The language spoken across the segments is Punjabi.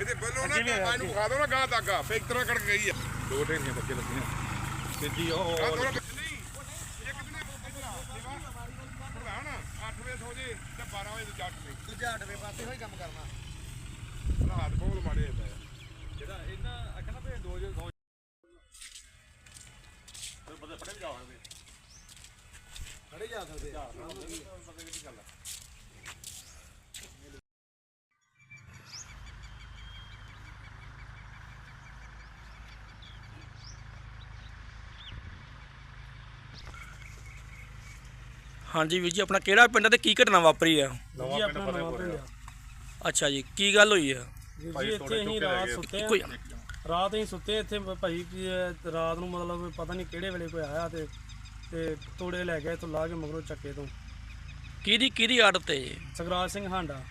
ਇਹਦੇ ਬੱਲੋਂ ਨਾ ਮੈਨੂੰ ਖਾ ਦੋ ਨਾ ਗਾਂ ਤੱਕ ਆ, ਫੇਰ ਇੱਕ ਤਰ੍ਹਾਂ ਕੜਕ ਗਈ ਆ। ਦੋ ਢੇਰੀਆਂ ਬੱਚੇ ਲੱਗੀਆਂ। ਤੇ ਜੀ ਉਹ ਨਹੀਂ। ਇੱਕ ਦਿਨੇ ਇਧਰ ਪ੍ਰਧਾਨ 8 ਵਜੇ ਸੋ ਜੇ ਤੇ 12 ਵਜੇ ਜੱਟ ਨੇ। ਦੂਜਾ ਅਡਵੇ ਪਾਸੇ ਹੋਈ ਕੰਮ ਕਰਨਾ। ਹਾਲਾਤ ਬਹੁਤ ਮਾੜੇ ਆ ਜਿਹੜਾ ਇਹਨਾਂ ਅੱਖਾਂ ਨਾ ਭੇਜ ਦੋ ਜੋ ਦੋ ਬੰਦੇ ਫੜੇ ਵੀ ਜਾਵਾਂਗੇ ਖੜੇ ਜਾ ਸਕਦੇ ਆ। ਹਾਂਜੀ ਵੀਰ ਜੀ ਆਪਣਾ ਕਿਹੜਾ ਪਿੰਡ ਤੇ ਕੀ ਘਟਨਾ ਵਾਪਰੀ ਆ? ਜੀ ਆਪਣਾ ਨਵਾਂ ਪਿੰਡ ਆ। ਅੱਛਾ ਜੀ ਕੀ ਗੱਲ ਹੋਈ ਆ? ਵੀਰ ਜੀ ਇੱਥੇ ਅਸੀਂ ਰਾਤ ਸੁੱਤੇ ਆ। ਕੋਈ ਰਾਤ ਅਸੀਂ ਸੁੱਤੇ ਇੱਥੇ ਭਾਈ ਕੀ ਇਹ ਰਾਤ ਨੂੰ ਮਤਲਬ ਪਤਾ ਨਹੀਂ ਕਿਹੜੇ ਵੇਲੇ ਕੋਈ ਆਇਆ ਤੇ ਤੇ ਤੋੜੇ ਲੈ ਗਿਆ ਇੱਥੋਂ ਲਾ ਕੇ ਮਗਰੋਂ ਚੱਕੇ ਤੋਂ। ਕਿਹਦੀ ਕਿਹਦੀ ਆੜਤ ਤੇ? ਜੀ? ਸਗਰਾਜ ਸਿੰਘ ਹਾਂਡਾ।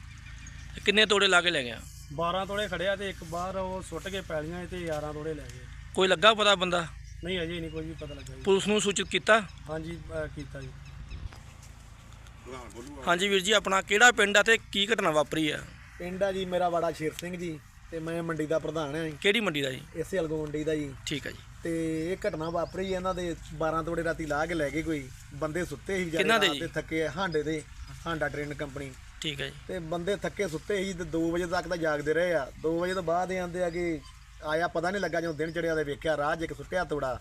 ਤੇ ਕਿੰਨੇ ਤੋੜੇ ਲਾ ਕੇ ਲੈ ਗਿਆ? 12 ਤੋੜੇ ਖੜਿਆ ਤੇ ਇੱਕ ਬਾਹਰ ਉਹ ਸੁੱਟ ਕੇ ਪੈਲੀਆਂ ਤੇ 11 ਤੋੜੇ ਲੈ ਗਏ। ਕੋਈ ਲੱਗਾ ਪਤਾ ਬੰਦਾ? ਨਹੀਂ ਅਜੇ ਨਹੀਂ ਕੋਈ ਵੀ ਪਤਾ ਲੱਗਾ ਜੀ। ਪੁਲਿਸ ਨੂੰ ਸੂਚਿਤ ਕੀਤਾ? ਹਾਂਜੀ ਅਹ ਕੀਤਾ ਜੀ। ਹਾਂਜੀ ਵੀਰ ਜੀ ਆਪਣਾ ਕਿਹੜਾ ਪਿੰਡ ਆ ਤੇ ਕੀ ਘਟਨਾ ਵਾਪਰੀ ਆ? ਪਿੰਡ ਆ ਜੀ ਮੇਰਾ ਵਾੜਾ ਸ਼ੇਰ ਸਿੰਘ ਜੀ ਤੇ ਮੈਂ ਮੰਡੀ ਦਾ ਪ੍ਰਧਾਨ ਆ ਜੀ। ਕਿਹੜੀ ਮੰਡੀ ਦਾ ਜੀ? ਇਸੇ ਅਲਗੋ ਮੰਡੀ ਦਾ ਜੀ। ਠੀਕ ਆ ਜੀ। ਤੇ ਇਹ ਘਟਨਾ ਵਾਪਰੀ ਇਹਨਾਂ ਦੇ 12 ਤੋੜੇ ਰਾਤੀ ਲਾ ਕੇ ਲੈ ਗਏ ਕੋਈ। ਬੰਦੇ ਸੁੱਤੇ ਸੀ ਕਿਹਨਾਂ ਦੇ ਰਾਤ ਜੀ? ਦੇ ਥੱਕੇ ਹਾਂਡੇ ਦੇ ਹਾਂਡਾ ਟ੍ਰੇਨ ਕੰਪਨੀ। ਠੀਕ ਆ ਜੀ। ਤੇ ਬੰਦੇ ਥੱਕੇ ਸੁੱਤੇ ਸੀ ਤੇ 2 ਵਜੇ ਤੱਕ ਤਾਂ ਜਾਗਦੇ ਰਹੇ ਆ। 2 ਵਜੇ ਤੋਂ ਬਾਅਦ ਇਹ ਆਂਦੇ ਆ ਕਿ ਆਇਆ ਪਤਾ ਨਹੀਂ ਲੱਗਾ ਜਦੋਂ ਦਿਨ ਚੜਿਆ ਤੇ ਵੇਖਿਆ ਰਾਹ 'ਚ ਇੱਕ ਸੁੱਟਿਆ ਤੋੜਾ।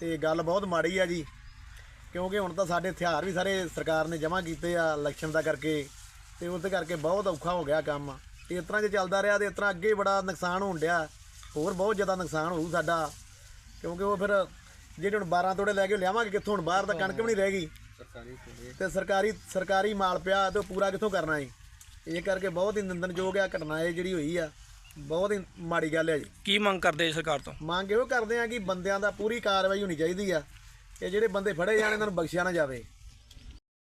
ਤੇ ਗੱਲ ਬਹੁਤ ਮਾੜੀ ਆ ਜੀ। ਕਿਉਂਕਿ ਹੁਣ ਤਾਂ ਸਾਡੇ ਹਥਿਆਰ ਵੀ ਸਾਰੇ ਸਰਕਾਰ ਨੇ ਜਮ੍ਹਾਂ ਕੀਤੇ ਆ ਇਲੈਕਸ਼ਨ ਦਾ ਕਰਕੇ ਤੇ ਉਹਦੇ ਕਰਕੇ ਬਹੁਤ ਔਖਾ ਹੋ ਗਿਆ ਕੰਮ। ਤੇ ਇਸ ਤਰ੍ਹਾਂ ਜੇ ਚੱਲਦਾ ਰਿਹਾ ਤੇ ਇਸ ਤਰ੍ਹਾਂ ਅੱਗੇ ਬੜਾ ਨੁਕਸਾਨ ਹੋਣ ਡਿਆ। ਹੋਰ ਬਹੁਤ ਜ਼ਿਆਦਾ ਨੁਕਸਾਨ ਹੋਊ ਸਾਡਾ। ਕਿਉਂਕਿ ਉਹ ਫਿਰ ਜਿਹੜੇ ਹੁਣ 12 ਤੋੜੇ ਲੈ ਕੇ ਲਿਆਵਾਂਗੇ ਕਿੱਥੋਂ ਹੁਣ ਬਾਹਰ ਤਾਂ ਕਣਕ ਵੀ ਨਹੀਂ ਰਹਿ ਗਈ। ਤੇ ਸਰਕਾਰੀ ਸਰਕਾਰੀ ਮਾਲ ਪਿਆ ਤੇ ਉਹ ਪੂਰਾ ਕਿੱਥੋਂ ਕਰਨਾ ਹੈ ਇਹ ਕਰਕੇ ਬਹੁਤ ਹੀ ਨਿੰਦਣਯੋਗ ਆ ਘਟਨਾ ਇਹ ਜਿਹੜੀ ਹੋਈ ਆ। ਬਹੁਤ ਹੀ ਮਾੜੀ ਗੱਲ ਹੈ ਜੀ। ਕੀ ਮੰਗ ਕਰਦੇ ਸਰਕਾਰ ਤੋਂ? ਮੰਗ ਇਹੋ ਕਰਦੇ ਆ ਕਿ ਬੰਦਿਆਂ ਦਾ ਪੂਰੀ ਕਾਰਵਾਈ ਹੋਣੀ ਚਾਹੀਦੀ ਆ। ਕਿ ਜਿਹੜੇ ਬੰਦੇ ਫੜੇ ਜਾਣ ਇਹਨਾਂ ਨੂੰ ਬਖਸ਼ਿਆ ਨਾ ਜਾਵੇ।